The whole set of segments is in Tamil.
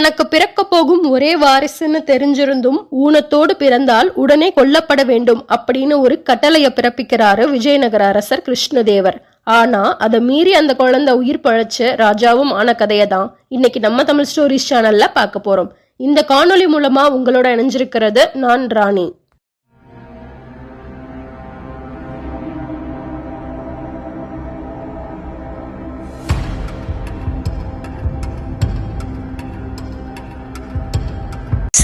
தனக்கு பிறக்க போகும் ஒரே வாரிசுன்னு தெரிஞ்சிருந்தும் ஊனத்தோடு பிறந்தால் உடனே கொல்லப்பட வேண்டும் அப்படின்னு ஒரு கட்டளையை பிறப்பிக்கிறாரு விஜயநகர அரசர் கிருஷ்ணதேவர். ஆனா அதை மீறி அந்த குழந்தை உயிர் பழைச்சு ராஜாவும் ஆன கதையை தான் இன்னைக்கு நம்ம தமிழ் ஸ்டோரிஸ் சேனல்ல பார்க்க போறோம். இந்த காணொளி மூலமா உங்களோட இணைஞ்சிருக்கிறது நான் ராணி.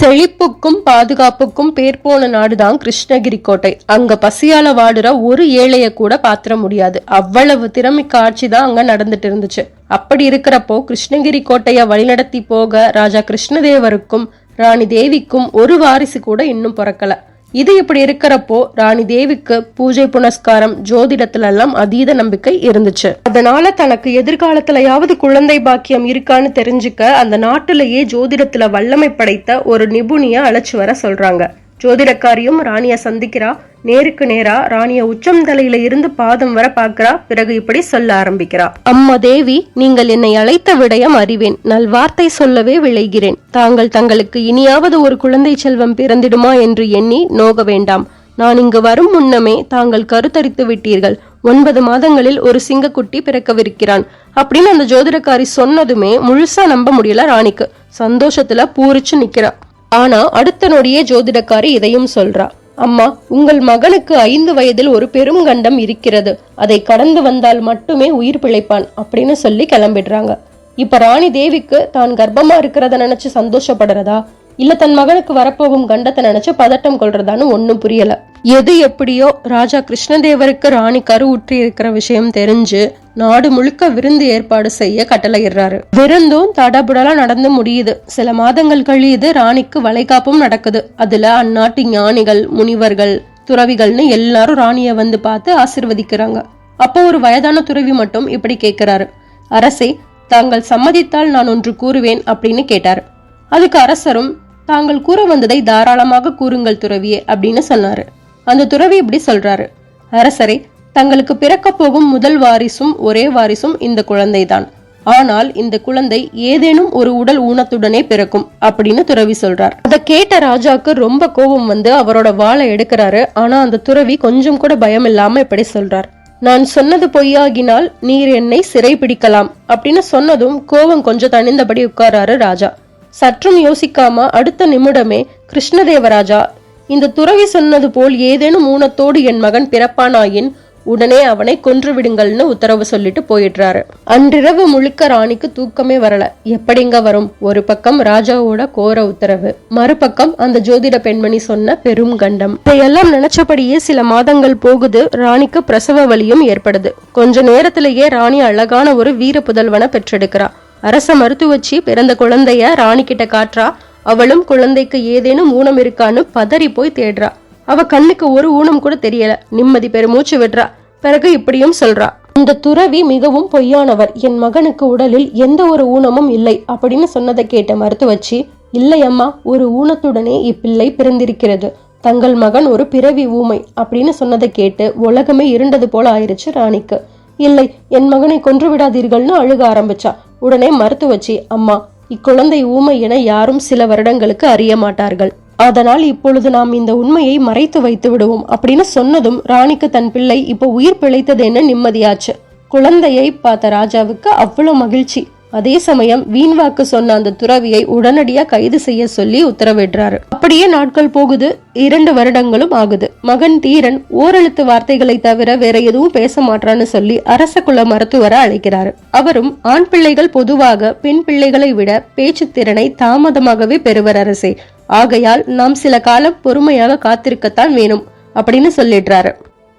செழிப்புக்கும் பாதுகாப்புக்கும் பேர் போன நாடுதான் கிருஷ்ணகிரி கோட்டை. அங்க பசியால வாடுற ஒரு ஏழைய கூட பாத்திர முடியாது. அவ்வளவு திறமைக்கு ஆட்சி தான் அங்க நடந்துட்டு இருந்துச்சு. அப்படி இருக்கிறப்போ கிருஷ்ணகிரி கோட்டைய வழிநடத்தி போக ராஜா கிருஷ்ணதேவருக்கும் ராணி தேவிக்கும் ஒரு வாரிசு கூட இன்னும் பிறக்கல. இது இப்படி இருக்கிறப்போ ராணி தேவிக்கு பூஜை புனஸ்காரம் ஜோதிடத்துல எல்லாம் அதீத நம்பிக்கை இருந்துச்சு. அதனால தனக்கு எதிர்காலத்துலயாவது குழந்தை பாக்கியம் இருக்கான்னு தெரிஞ்சுக்க அந்த நாட்டிலேயே ஜோதிடத்துல வல்லமை படைத்த ஒரு நிபுணிய அழைச்சு வர சொல்றாங்க. ஜோதிடக்காரியும் ராணிய சந்திக்கிறா. நேருக்கு நேரா ராணிய உச்சம் தலையில இருந்து பாதம் வர பாக்குறா பிறகு இப்படி சொல்ல ஆரம்பிக்கிறா. அம்மா தேவி நீங்கள் என்னை அழைத்த விடயம் அறிவேன். நல்வார்த்தை சொல்லவே விளைகிறேன் தாங்கள் தங்களுக்கு இனியாவது ஒரு குழந்தை செல்வம் பிறந்திடுமா என்று எண்ணி நோக வேண்டாம். நான் இங்கு வரும் முன்னமே தாங்கள் கருத்தரித்து விட்டீர்கள். ஒன்பது மாதங்களில் ஒரு சிங்கக்குட்டி பிறக்கவிருக்கிறான். அப்படின்னு அந்த ஜோதிடக்காரி சொன்னதுமே முழுசா நம்ப முடியல ராணிக்கு. சந்தோஷத்துல பூரிச்சு நிக்கிறா. ஆனா அடுத்த நொடியே ஜோதிடக்காரி இதையும் சொல்றா அம்மா உங்கள் மகனுக்கு ஐந்து வயதில் ஒரு பெரும் கண்டம் இருக்கிறது. அதை கடந்து வந்தால் மட்டுமே உயிர் பிழைப்பான் அப்படின்னு சொல்லி கிளம்பிடுறாங்க. இப்ப ராணி தேவிக்கு தான் கர்ப்பமா இருக்கிறத நினைச்சு சந்தோஷப்படுறதா? இல்ல தன் மகனுக்கு வரப்போகும் கண்டத்தை நினைச்சு பதட்டம் கொள்றதான்னு ஒன்னும் புரியல. எது எப்படியோ ராஜா கிருஷ்ணதேவருக்கு ராணி கரு உற்றி இருக்கிற விஷயம் தெரிஞ்சு நாடு முழுக்க விருந்து ஏற்பாடு செய்ய கட்டளையிடுறாரு. விருந்தும் தடபுடலா நடந்து முடியுது. சில மாதங்கள் கழியுது ராணிக்கு வளைகாப்பும் நடக்குது. அதுல அந்நாட்டு ஞானிகள் முனிவர்கள் துறவிகள்னு எல்லாரும் ராணிய வந்து பார்த்து ஆசிர்வதிக்கிறாங்க. அப்போ ஒரு வயதான துறவி மட்டும் இப்படி கேட்கிறாரு. அரசே தாங்கள் சம்மதித்தால் நான் ஒன்று கூறுவேன் அப்படின்னு கேட்டாரு. அதுக்கு அரசரும் தாங்கள் கூற வந்ததை தாராளமாக கூறுங்கள் துறவியே அப்படின்னு சொன்னாரு. அந்த துறவி இப்படி சொல்றாரு. அரசரே தங்களுக்கு பிறக்க போகும் முதல் வாரிசும் ஒரே வாரிசும் இந்த குழந்தைதான். ஆனால் இந்த குழந்தை ஏதேனும் ஒரு உடல் ஊனத்துடனே பிறக்கும் அப்படின்னு துறவி சொல்றார். அதை கேட்ட ராஜாக்கு ரொம்ப கோபம் வந்து அவரோட வாளை எடுக்கிறாரு. ஆனா அந்த துறவி கொஞ்சம் கூட பயம் இல்லாம இப்படி சொல்றார். நான் சொன்னது பொய்யாகினால் நீர் என்னை சிறை பிடிக்கலாம் அப்படின்னு சொன்னதும் கோபம் கொஞ்சம் தணிந்தபடி உட்காராரு ராஜா. சற்றும் யோசிக்காம அடுத்த நிமிடமே கிருஷ்ணதேவராஜா இந்த துறவி சொன்னது போல் ஏதேனும் ஊனத்தோடு என் மகன் பிறப்பானாயின் உடனே அவனை கொன்று விடுங்கள்னு உத்தரவு சொல்லிட்டு போயிடுறாரு. அன்றிரவு முழுக்க ராணிக்கு தூக்கமே வரல. எப்படிங்க வரும்? ஒரு பக்கம் ராஜாவோட கோர உத்தரவு மறுபக்கம் அந்த ஜோதிட பெண்மணி சொன்ன பெரும் கண்டம். இதையெல்லாம் நினைச்சபடியே சில மாதங்கள் போகுது ராணிக்கு பிரசவ வலியும் ஏற்படுது. கொஞ்ச நேரத்திலேயே ராணி அழகான ஒரு வீர புதல்வனை பெற்றெடுக்கிறா. அரச மருத்துவச்சி பிறந்த குழந்தைய ராணி கிட்ட காட்டுறா அவளும் குழந்தைக்கு ஏதேனும் ஊனம் இருக்கான்னு பதறி போய் தேடுறா. அவ கண்ணுக்கு ஒரு ஊனம் கூட தெரியல. நிம்மதி பெருமூச்சு விடுறா. பிறகு இப்படியும் சொல்றா. இந்த துறவி மிகவும் பொய்யானவர். என் மகனுக்கு உடலில் எந்த ஒரு ஊனமும் இல்லை அப்படின்னு சொன்னதை கேட்ட மருத்துவச்சி இல்லை அம்மா ஒரு ஊனத்துடனே இப்பிள்ளை பிறந்திருக்கிறது. தங்கள் மகன் ஒரு பிறவி ஊமை அப்படின்னு சொன்னதை கேட்டு உலகமே இருண்டது போல ஆயிருச்சு ராணிக்கு. இல்லை என் மகனை கொன்று விடாதீர்கள்னு அழுக ஆரம்பிச்சா. உடனே மருத்துவச்சி அம்மா இக்குழந்தை ஊமை என யாரும் சில வருடங்களுக்கு அறிய மாட்டார்கள். அதனால் இப்பொழுது நாம் இந்த உண்மையை மறைத்து வைத்து விடுவோம் அப்படின்னு சொன்னதும் ராணிக்கு தன் பிள்ளை இப்போ உயிர் பிழைத்தது என்ன நிம்மதியாச்சு? குழந்தையை பார்த்த ராஜாவுக்கு அவ்வளோ மகிழ்ச்சி. அதே சமயம் வீண்வாக்கு சொன்ன அந்த துறவியை உடனடியா கைது செய்ய சொல்லி உத்தரவிடுறாரு. அப்படியே நாட்கள் போகுது இரண்டு வருடங்களும் ஆகுது. மகன் தீரன் ஓரெழுத்து வார்த்தைகளை தவிர வேற எதுவும் பேச மாட்டான்னு சொல்லி அரச குல மருத்துவரை அழைக்கிறாரு. அவரும் ஆண் பிள்ளைகள் பொதுவாக பெண் பிள்ளைகளை விட பேச்சு திறனை தாமதமாகவே பெறுவர் அரசே. ஆகையால் நாம் சில காலம் பொறுமையாக காத்திருக்கத்தான் வேணும் அப்படின்னு சொல்லிடுறாரு.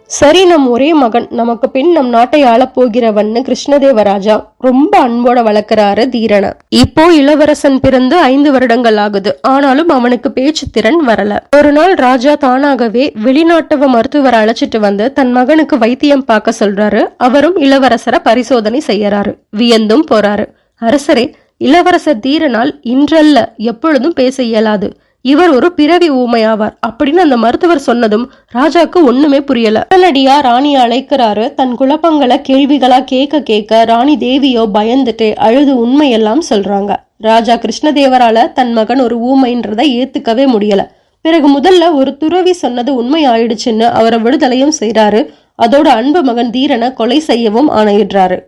சரி நம் ஒரே மகன். நமக்கு பின் நம் நாட்டை ஆளப்போகிறவன்னு கிருஷ்ணதேவராஜா ரொம்ப அன்போட வளர்க்கிறாரு தீரனை இப்போ இளவரசன் பிறந்து ஐந்து வருடங்கள் ஆகுது. ஆனாலும் அவனுக்கு பேச்சு திறன் வரல. ஒரு நாள் ராஜா தானாகவே வெளிநாட்டவ மருத்துவரை அழைச்சிட்டு வந்து தன் மகனுக்கு வைத்தியம் பார்க்க சொல்றாரு. அவரும் இளவரசரை பரிசோதனை செய்யறாரு. வியந்தும் போறாரு. அரசரே இளவரசர் தீரனால் இன்றல்ல எப்பொழுதும் பேச இயலாது. இவர் ஒரு பிறவி ஊமையாவார் அப்படின்னு அந்த மருத்துவர் சொன்னதும் ராஜாக்கு ஒண்ணுமே புரியல. உடனடியா ராணியை அழைக்கிறாரு. தன் குழப்பங்களை கேள்விகளா கேட்க கேட்க ராணி தேவியோ பயந்துட்டு அழுது உண்மையெல்லாம் சொல்றாங்க. ராஜா கிருஷ்ணதேவரால தன் மகன் ஒரு ஊமைன்றதை ஏத்துக்கவே முடியல. பிறகு முதல்ல ஒரு துறவி சொன்னது உண்மை ஆயிடுச்சுன்னு அவரை விடுதலையும் செய்றாரு. அதோட அன்பு மகன் தீரனை கொலை செய்யவும் ஆணையிடுறாரு.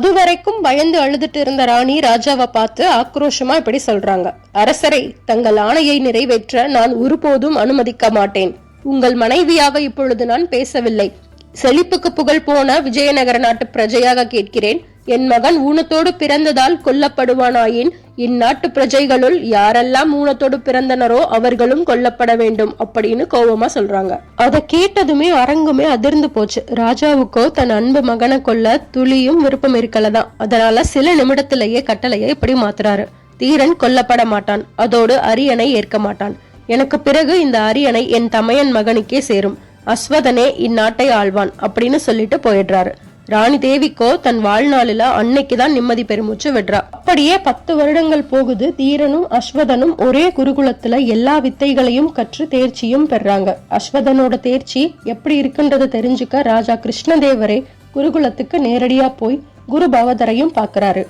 அதுவரைக்கும் பயந்து அழுதுட்டு இருந்த ராணி ராஜாவை பார்த்து ஆக்ரோஷமா இப்படி சொல்றாங்க. அரசரை தங்கள் ஆணையை நிறைவேற்ற நான் ஒருபோதும் அனுமதிக்க மாட்டேன். உங்கள் மனைவியாக இப்பொழுது நான் பேசவில்லை. செழிப்புக்கு புகழ் போன விஜயநகர நாட்டு பிரஜையாக கேட்கிறேன். என் மகன் ஊனத்தோடு பிறந்ததால் கொல்லப்படுவானாயின் இந்நாட்டு பிரஜைகளுள் யாரெல்லாம் ஊனத்தோடு பிறந்தனரோ அவர்களும் கொல்லப்பட வேண்டும் அப்படின்னு கோபமா சொல்றாங்க. அதை கேட்டதுமே அரங்குமே அதிர்ந்து போச்சு. ராஜாவுக்கோ தன் அன்பு மகனை கொல்ல துளியும் விருப்பம் இருக்கலதான். அதனால சில நிமிடத்திலேயே கட்டளையை இப்படி மாத்துறாரு. தீரன் கொல்லப்பட மாட்டான். அதோடு அரியணை ஏற்க மாட்டான். எனக்கு பிறகு இந்த அரியணை என் தமையன் மகனுக்கே சேரும். அஸ்வதனே இந்நாட்டை ஆழ்வான் அப்படின்னு சொல்லிட்டு போயிடுறாரு. ராணி தேவிக்கோ தன் வாழ்நாளில அன்னைக்கு தான் நிம்மதி பெருமூச்சு விடுறா. அப்படியே பத்து வருடங்கள் போகுது தீரனும் அஸ்வதனும் ஒரே குருகுலத்துல எல்லா வித்தைகளையும் கற்று தேர்ச்சியும் பெறாங்க. அஸ்வதனோட தேர்ச்சி எப்படி இருக்குன்றத தெரிஞ்சுக்க ராஜா கிருஷ்ணதேவரே குருகுலத்துக்கு நேரடியா போய் குரு பவதரையும் பாக்குறாரு.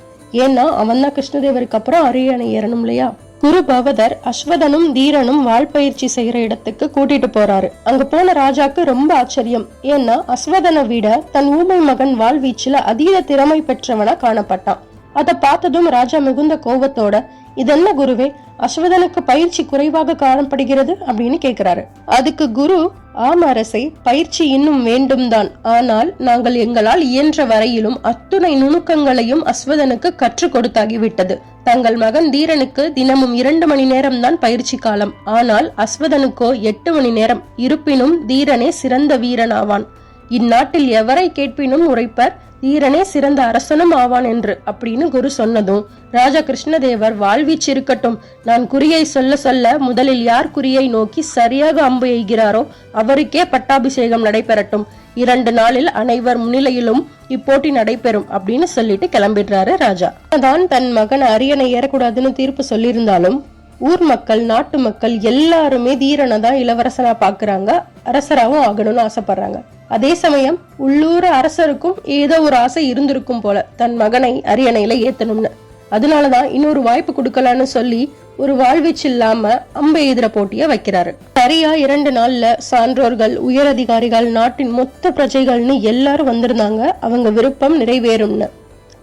ஏன்னா அவன் தான் கிருஷ்ணதேவருக்கு அப்புறம் அரியணை ஏறணும் இல்லையா? குரு பவதர் அஸ்வதனும் தீரனும் வாழ்பயிற்சி செய்யற இடத்துக்கு கூட்டிட்டு போறாரு. அங்க போன ராஜாக்கு ரொம்ப ஆச்சரியம். ஏன்னா அஸ்வதனை விட தன் ஊமை மகன் வாழ்வீச்சுல அதீத திறமை பெற்றவனா காணப்பட்டான். அதை பார்த்ததும் ராஜா மிகுந்த கோபத்தோட இதென்ன குருவே அஸ்வதனுக்கு பயிற்சி குறைவாக காணப்படுகிறது? அப்படின்னு கேக்குறாரு. அதுக்கு குரு ஆம் அரசை பயிற்சி இன்னும் வேண்டும் தான் ஆனால் நாங்கள் எங்களால் இயன்ற வரையிலும் அத்துணை நுணுக்கங்களையும் அஸ்வதனுக்கு கற்றுக் கொடுத்தாகிவிட்டது. தங்கள் மகன் தீரனுக்கு தினமும் இரண்டு மணி நேரம் தான் பயிற்சி காலம். ஆனால் அஸ்வதனுக்கோ எட்டு மணி நேரம். இருப்பினும் தீரனே சிறந்த வீரனாவான். இந்நாட்டில் எவரை கேட்பினும் உரைப்பர் தீரனே சிறந்த அரசனும் ஆவான் என்று அப்படின்னு குரு சொன்னதும் ராஜா கிருஷ்ணதேவர் வாழ்வீச்சு இருக்கட்டும். நான் குறியை சொல்ல சொல்ல முதலில் யார் குறியை நோக்கி சரியாக அம்பு எய்கிறாரோ அவருக்கே பட்டாபிஷேகம் நடைபெறட்டும். இரண்டு நாளில் அனைவர் முன்னிலையிலும் இப்போட்டி நடைபெறும் அப்படின்னு சொல்லிட்டு கிளம்பிடுறாரு ராஜா. தான் தன் மகன் அரியணை ஏறக்கூடாதுன்னு தீர்ப்பு சொல்லியிருந்தாலும் ஊர் மக்கள் நாட்டு மக்கள் எல்லாருமே தீரனை தான் இளவரசனா பாக்குறாங்க. அரசராவும் ஆகணும்னு ஆசைப்படுறாங்க. அதே சமயம் உள்ளூர் அரசருக்கும் ஏதோ ஒரு ஆசை இருந்திருக்கும் போல தன் மகனை அரியணையில ஏத்தணும்னு. அதனாலதான் இன்னொரு வாய்ப்பு கொடுக்கலான்னு சொல்லி ஒரு வாழ்வீச்சு இல்லாம அம்ப எதிர போட்டிய வைக்கிறாரு. சரியா இரண்டு நாள்ல சான்றோர்கள் உயரதிகாரிகள் நாட்டின் மொத்த பிரஜைகள்னு எல்லாரும் வந்திருந்தாங்க. அவங்க விருப்பம் நிறைவேறும்னு.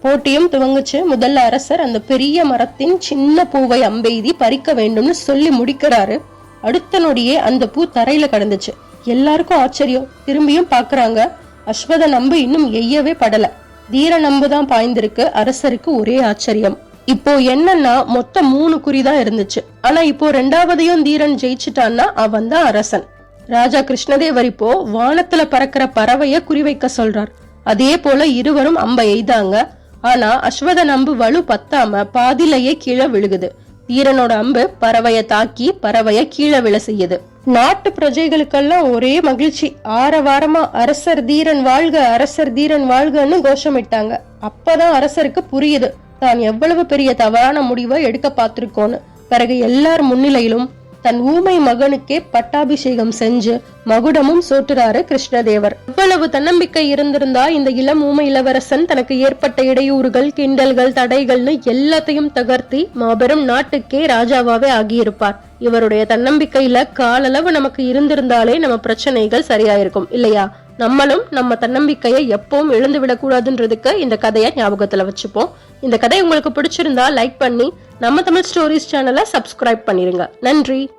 போட்டியும் துவங்குச்சு. முதல்ல அரசர் அந்த பெரிய மரத்தின் சின்ன பூவை அம்பெய்தி பறிக்க வேண்டும்னு சொல்லி முடிக்கிறாரு. அடுத்த நொடியே அந்த பூ தரையில கடந்துச்சு. எல்லாருக்கும் ஆச்சரியம். திரும்பியும் பாக்குறாங்க அஸ்வத நம்பு இன்னும் எய்யவே படல. தீர நம்பு தான் பாய்ந்திருக்கு. அரசருக்கு ஒரே ஆச்சரியம். இப்போ என்னன்னா மொத்தம் மூணு குறி தான் இருந்துச்சு. ஆனா இப்போ ரெண்டாவதையும் தீரன் ஜெயிச்சுட்டான்னா அவன் தான் அரசன். ராஜா கிருஷ்ணதேவர் இப்போ வானத்துல பறக்கிற பறவைய குறிவைக்க சொல்றார். அதே போல இருவரும் அம்ப எய்தாங்க. ஆனா அஸ்வத நம்பு வலு பத்தாம பாதிலேயே கீழே விழுகுது. தீரனோட அம்பு பறவைய தாக்கி பறவைய கீழே விழ செய்யுது. நாட்டு பிரஜைகளுக்கெல்லாம் ஒரே மகிழ்ச்சி. ஆரவாரமா அரசர் தீரன் வாழ்க அரசர் தீரன் வாழ்கன்னு கோஷமிட்டாங்க. அப்பதான் அரசருக்கு புரியுது. தான் எவ்வளவு பெரிய தவறான முடிவை எடுக்க பார்த்திருக்கோன்னு. பிறகு எல்லார் முன்னிலையிலும் தன் ஊமை மகனுக்கே பட்டாபிஷேகம் செஞ்சு மகுடமும் சோட்டுறாரு கிருஷ்ணதேவர். இவ்வளவு தன்னம்பிக்கை இருந்திருந்தா இந்த இளம் ஊமை இளவரசன் தனக்கு ஏற்பட்ட இடையூறுகள் கிண்டல்கள் தடைகள்னு எல்லாத்தையும் தகர்த்தி மாபெரும் நாட்டுக்கே ராஜாவாவே ஆகியிருப்பார். இவருடைய தன்னம்பிக்கையில காலளவு நமக்கு இருந்திருந்தாலே நம்ம பிரச்சனைகள் சரியாயிருக்கும் இல்லையா? நம்மளும் நம்ம தன்னம்பிக்கையை எப்பவும் இழந்து விடக்கூடாதுன்றதுக்கு இந்த கதையை ஞாபகத்துல வச்சுப்போம். இந்த கதை உங்களுக்கு பிடிச்சிருந்தா லைக் பண்ணி நம்ம தமிழ் ஸ்டோரிஸ் சேனலை சப்ஸ்கிரைப் பண்ணிருங்க. நன்றி.